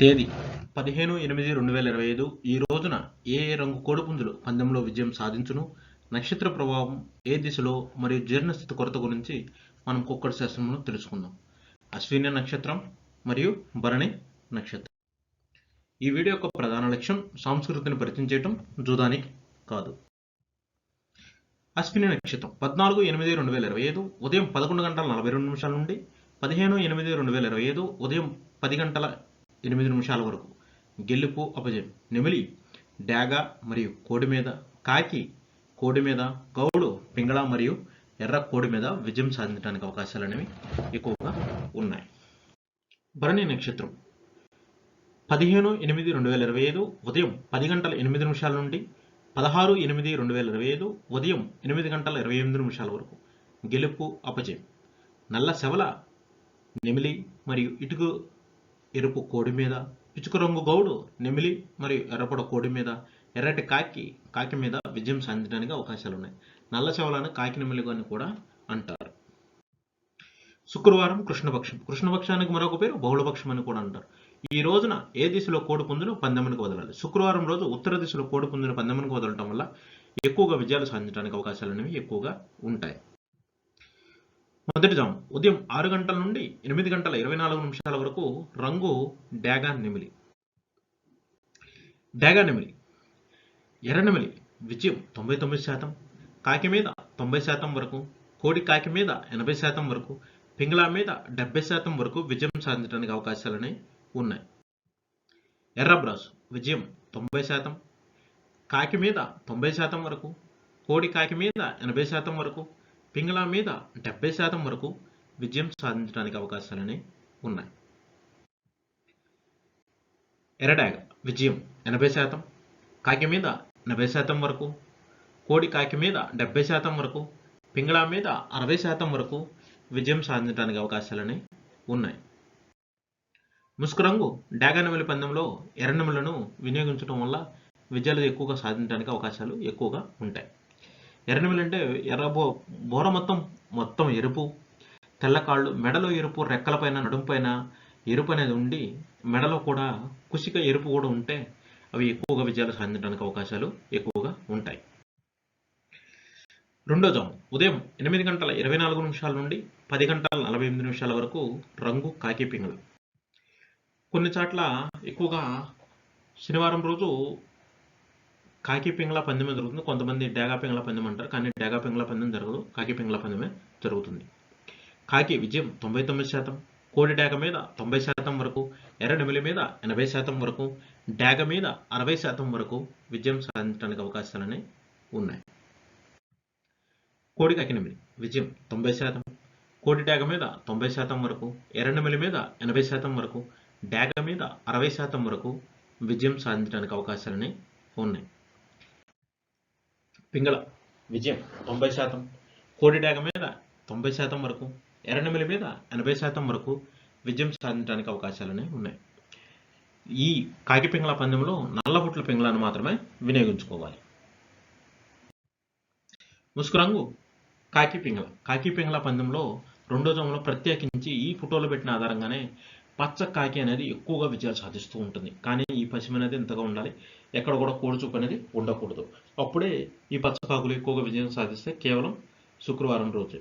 తేదీ పదిహేను ఎనిమిది రెండు వేల ఇరవై ఐదు. ఈ రోజున ఏ ఏ రంగు కోడిపుంజులు పందెంలో విజయం సాధించును? నక్షత్ర ప్రభావం ఏ దిశలో మరియు జీర్ణస్థితి కొరత గురించి మనం కుక్కడి శాస్త్రంలో తెలుసుకుందాం. అశ్విని నక్షత్రం మరియు భరణి నక్షత్రం. ఈ వీడియో యొక్క ప్రధాన లక్ష్యం సంస్కృతిని పరిచయం చేయటం జూదానికి కాదు. అశ్విని నక్షత్రం పద్నాలుగు ఎనిమిది రెండు వేల ఇరవై ఐదు. ఉదయం పదకొండు గంటల నలభై రెండు నిమిషాల నుండి పదిహేను ఎనిమిది రెండు వేల ఇరవై ఐదు. ఉదయం పది గంటల ఎనిమిది నిమిషాల వరకు. గెలుపు అపజయం. నెమిలి డాగ మరియు కోడి మీద కాకి కోడి మీద గౌడు పింగళ మరియు ఎర్ర కోడి మీద విజయం సాధించడానికి అవకాశాలు అనేవి ఎక్కువగా ఉన్నాయి. భరణి నక్షత్రం. పదిహేను ఎనిమిది రెండు వేల ఇరవై ఐదు ఉదయం పది గంటల ఎనిమిది నిమిషాల నుండి పదహారు ఎనిమిది రెండు వేల ఇరవై ఐదు ఉదయం ఎనిమిది గంటల ఇరవై ఎనిమిది నిమిషాల వరకు. గెలుపు అపజయం. నల్ల శవల నెమిలి మరియు ఇటుకు ఎరుపు కోడి మీద పిచుకు రంగు గౌడు నెమిలి మరియు ఎర్రపొడ కోడి మీద ఎర్రటి కాకి కాకి మీద విజయం సాధించడానికి అవకాశాలు ఉన్నాయి నల్ల శవలను కాకి నెమిలి అని కూడా అంటారు. శుక్రవారం కృష్ణపక్షం. కృష్ణపక్షానికి మరొక పేరు బహుళపక్షం అని కూడా అంటారు. ఈ రోజున ఏ దిశలో కోడి పుంజును పందెమునికి వదలాలి? శుక్రవారం రోజు ఉత్తర దిశలో కోడి పుంజును పందెమునికి వదలటం వల్ల ఎక్కువగా విజయాలు సాధించడానికి అవకాశాలు అనేవి ఎక్కువగా ఉంటాయి. మొదటి జాము. ఉదయం ఆరు గంటల నుండి ఎనిమిది గంటల ఇరవై నాలుగు నిమిషాల వరకు రంగు డాగా నెమిలి. డాగా నెమిలి. ఎర్ర నెమిలి. విజయం తొంభై తొమ్మిది శాతం. కాకి మీద తొంభై శాతం వరకు కోడి కాకి మీద ఎనభై శాతం వరకు పింగళా మీద డెబ్బై శాతం వరకు విజయం సాధించడానికి అవకాశాలని ఉన్నాయి. ఎర్రబ్రాసు విజయం తొంభై శాతం. కాకి మీద తొంభై శాతం వరకు కోడి కాకి మీద ఎనభై శాతం వరకు పింగళా మీద డెబ్బై శాతం వరకు విజయం సాధించడానికి అవకాశాలని ఉన్నాయి. ఎరడాగ్ విజయం ఎనభై శాతం కాకి మీద ఎనభై శాతం వరకు కోడి కాకి మీద డెబ్బై శాతం వరకు పింగళా మీద అరవై శాతం వరకు విజయం సాధించడానికి అవకాశాలని ఉన్నాయి. ముసుకురంగు డాగానమిలి పందెంలో ఎర్రనెమలను వినియోగించడం వల్ల విజయాలు ఎక్కువగా సాధించడానికి అవకాశాలు ఎక్కువగా ఉంటాయి. ఎర్రనెమలి అంటే ఎర్ర బో బోర మొత్తం మొత్తం ఎరుపు తెల్లకాళ్ళు మెడలో ఎరుపు రెక్కలపైన నడుంపైన ఎరుపు అనేది ఉండి మెడలో కూడా కుషిక ఎరుపు కూడా ఉంటే అవి ఎక్కువగా విజయాలు సాధించడానికి అవకాశాలు ఎక్కువగా ఉంటాయి. రెండో జాము ఉదయం ఎనిమిది గంటల ఇరవై నాలుగు నిమిషాల నుండి పది గంటల నలభై ఎనిమిది నిమిషాల వరకు రంగు కాకి పింగళం. కొన్ని చోట్ల ఎక్కువగా శనివారం రోజు కాకి పింగళ పందెమే జరుగుతుంది. కొంతమంది డేగా పింగళ పందెం అంటారు. కానీ డేగా పింగళ పందెం జరగదు. కాకి పింగళ పందెమే జరుగుతుంది. కాకి విజయం తొంభై తొమ్మిది శాతం. కోడి డేగ మీద తొంభై శాతం వరకు ఎర్రనెమిలి మీద ఎనభై శాతం వరకు డేగ మీద అరవై శాతం వరకు విజయం సాధించడానికి అవకాశాలని ఉన్నాయి. కోడి కాకినెమిలి విజయం తొంభై శాతం. కోడి డేగ మీద తొంభై శాతం వరకు ఎర్రనెమిలి మీద ఎనభై శాతం వరకు డాగ మీద అరవై శాతం వరకు విజయం సాధించడానికి అవకాశాలని ఉన్నాయి. పింగళ. విజయం. తొంభై శాతం. కోడి డాగ మీద తొంభై శాతం వరకు ఎర్రనెమిలి మీద ఎనభై శాతం వరకు విజయం సాధించడానికి అవకాశాలని ఉన్నాయి. ఈ కాకి పింగళ పందెంలో నల్లబుట్ల పింగళాన్ని మాత్రమే వినియోగించుకోవాలి. ముసుగు రంగు కాకి పింగళ. కాకి పింగళ పందెంలో రెండో జంలో ప్రత్యేకించి ఈ ఫోటోలో పెట్టిన ఆధారంగానే పచ్చ కాకి అనేది ఎక్కువగా విజయాలు సాధిస్తూ ఉంటుంది. కానీ ఈ పశ్చిమ అనేది ఇంతగా ఉండాలి ఎక్కడ కూడా కోడిచూపు అనేది ఉండకూడదు. అప్పుడే ఈ పచ్చ కాకులు ఎక్కువగా విజయం సాధిస్తే కేవలం శుక్రవారం రోజే.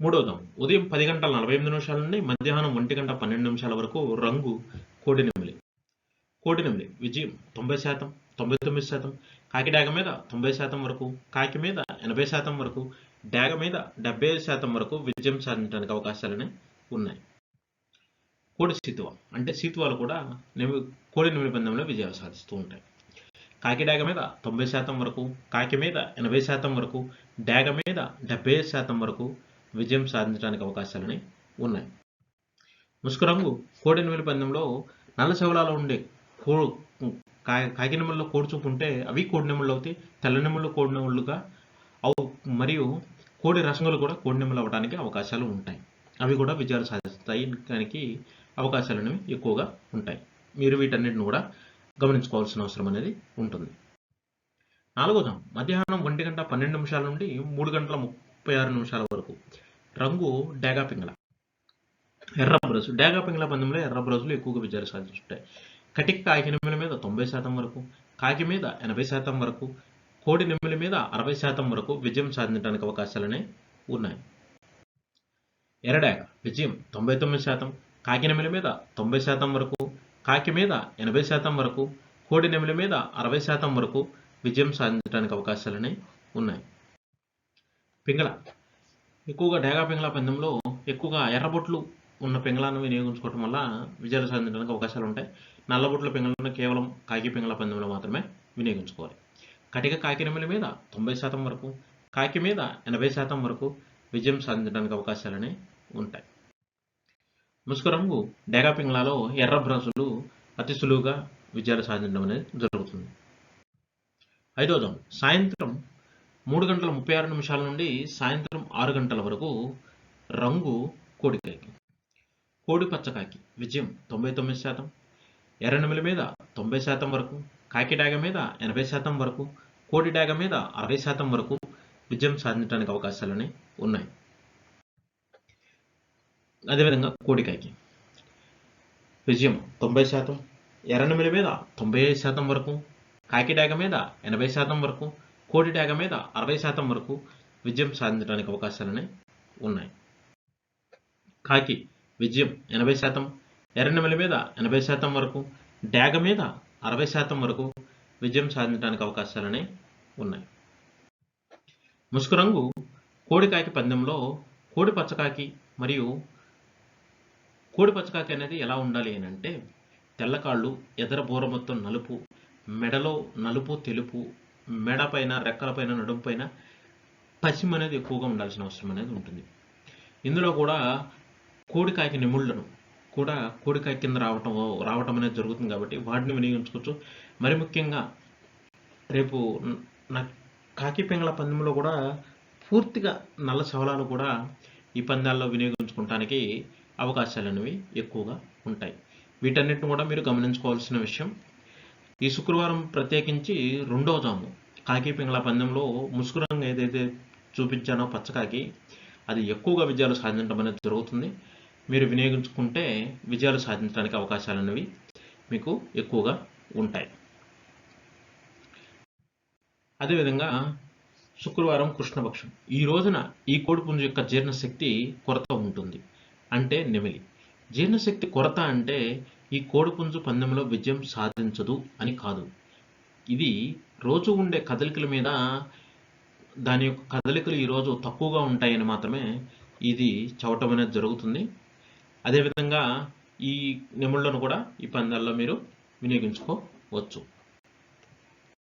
మూడోదం ఉదయం పది గంటల నలభై ఎనిమిది నిమిషాల నుండి మధ్యాహ్నం ఒంటి గంట పన్నెండు నిమిషాల వరకు రంగు కోడి నెమిలి. కోడి నెమిలి విజయం తొంభై శాతం తొంభై తొమ్మిది శాతం. కాకి డాగ మీద తొంభై శాతం వరకు కాకి మీద ఎనభై శాతం వరకు డాగ మీద డెబ్బై శాతం వరకు విజయం సాధించడానికి అవకాశాలనే ఉన్నాయి. కోడి సీతువ. అంటే సీతువాలు కూడా నెమి కోడి నెమిలి పందెంలో విజయాలు సాధిస్తూ ఉంటాయి. కాకి డాగ మీద తొంభై శాతం వరకు కాకి మీద ఎనభై శాతం వరకు డాగ మీద డెబ్బై శాతం వరకు విజయం సాధించడానికి అవకాశాలని ఉన్నాయి. ముసుగు రంగు కోడి నెమిలి పందెంలో నల్ల శవలాలు ఉండే కో కాకి నెమల్లో కోడి అవి కోడి నెమళ్ళు అవుతాయి. తెల్ల నెమళ్ళు కోడి నెమళ్ళుగా అవు మరియు కోడి రసంగులు కూడా కోడి నెమలు అవ్వడానికి అవకాశాలు ఉంటాయి. అవి కూడా విజయాలు సాధిస్తాయి. దానికి అవకాశాలు అనేవి ఎక్కువగా ఉంటాయి. మీరు వీటన్నిటిని కూడా గమనించుకోవాల్సిన అవసరం అనేది ఉంటుంది. నాలుగోదం మధ్యాహ్నం ఒంటి గంట పన్నెండు నిమిషాల నుండి మూడు గంటల ముప్పై ఆరు నిమిషాల వరకు రంగు డాగా పింగళ. ఎర్ర బ్రజులు డేగా పింగళ పందెంలో ఎర్ర బ్రజులు ఎక్కువగా విజయాలు సాధిస్తుంటాయి కటిక కాకి నెమ్మల మీద తొంభై శాతం వరకు కాకి మీద ఎనభై శాతం వరకు కోడి నెమ్మల మీద అరవై శాతం వరకు విజయం సాధించడానికి అవకాశాలనే ఉన్నాయి. ఎరడాక విజయం తొంభై తొమ్మిది శాతం కాకి మీద తొంభై శాతం వరకు కాకి మీద ఎనభై శాతం వరకు కోడి నెమ్మల మీద అరవై శాతం వరకు విజయం సాధించడానికి అవకాశాలనే ఉన్నాయి. పింగళ. ఎక్కువగా డేగా పింగళ పందెంలో ఎక్కువగా ఎర్రబొట్లు ఉన్న పింగళాన్ని వినియోగించుకోవడం వల్ల విజయాలు సాధించడానికి అవకాశాలు ఉంటాయి. నల్లబొట్ల పింగళను కేవలం కాకి పింగళ పందెంలో మాత్రమే వినియోగించుకోవాలి. కటిక కాకి నెమ్మల మీద తొంభై శాతం వరకు కాకి మీద ఎనభై శాతం వరకు విజయం సాధించడానికి అవకాశాలనే ఉంటాయి. ముసుగు రంగు డేగాపింగ్లాలో ఎర్ర బ్రాసులు అతి సులువుగా విజయాలు సాధించడం అనేది జరుగుతుంది. ఐదో సాయంత్రం మూడు గంటల ముప్పై ఆరు నిమిషాల నుండి సాయంత్రం ఆరు గంటల వరకు రంగు కోడికాకి కోడి పచ్చకాకి విజయం తొంభై తొమ్మిది శాతం ఎర్రనెమిలి మీద తొంభై శాతం వరకు కాకి డాగ మీద ఎనభై శాతం వరకు కోడి డాగ మీద అరవై శాతం వరకు విజయం సాధించడానికి అవకాశాలని ఉన్నాయి. అదేవిధంగా కోడికాకి విజయం తొంభై శాతం ఎర్రనమిలి మీద తొంభై ఐదు శాతం వరకు కాకి డాగ మీద ఎనభై శాతం వరకు కోడి డాగ మీద అరవై శాతం వరకు విజయం సాధించడానికి అవకాశాలనే ఉన్నాయి. కాకి విజయం ఎనభై శాతం ఎర్రనమిలి మీద ఎనభై శాతం వరకు డాగ మీద అరవై శాతం వరకు విజయం సాధించడానికి అవకాశాలనే ఉన్నాయి. ముసుకు రంగు కోడికాకి పందెంలో కోడి పచ్చకాకి మరియు కోడి పచ్చకాకి అనేది ఎలా ఉండాలి అని అంటే తెల్లకాళ్ళు ఎదర బోర మొత్తం నలుపు మెడలో నలుపు తెలుపు మెడ పైన రెక్కల పైన నడుము పైన పశ్చిమ అనేది ఎక్కువగా ఉండాల్సిన అవసరం అనేది ఉంటుంది. ఇందులో కూడా కోడికాయకి నిముళ్ళను కూడా కోడికాయ కింద రావటం రావటం అనేది జరుగుతుంది కాబట్టి వాటిని వినియోగించుకోవచ్చు. మరి ముఖ్యంగా రేపు నా కాకి పింగళ పందెంలో కూడా పూర్తిగా నల్ల శవలాలు కూడా ఈ పందాల్లో వినియోగించుకోవటానికి అవకాశాలు అనేవి ఎక్కువగా ఉంటాయి. వీటన్నిటిని కూడా మీరు గమనించుకోవాల్సిన విషయం ఈ శుక్రవారం ప్రత్యేకించి రెండవ జాము కాకి పింగళ పందెంలో ముసుగు రంగు ఏదైతే చూపించానో పచ్చకాకి అది ఎక్కువగా విజయాలు సాధించడం అనేది జరుగుతుంది. మీరు వినియోగించుకుంటే విజయాలు సాధించడానికి అవకాశాలు అనేవి మీకు ఎక్కువగా ఉంటాయి. అదేవిధంగా శుక్రవారం కృష్ణపక్షం. ఈ రోజున ఈ కోడిపుంజు యొక్క జీర్ణశక్తి కొరత ఉంటుంది. అంటే నెమిలి. జీర్ణశక్తి కొరత అంటే ఈ కోడిపుంజు పందెంలో విజయం సాధించదు అని కాదు. ఇది రోజు ఉండే కదలికల మీద దాని యొక్క కదలికలు ఈరోజు తక్కువగా ఉంటాయని మాత్రమే ఇది చవటం అనేది జరుగుతుంది. అదేవిధంగా ఈ నెముళ్ళను కూడా ఈ పందాల్లో మీరు వినియోగించుకోవచ్చు.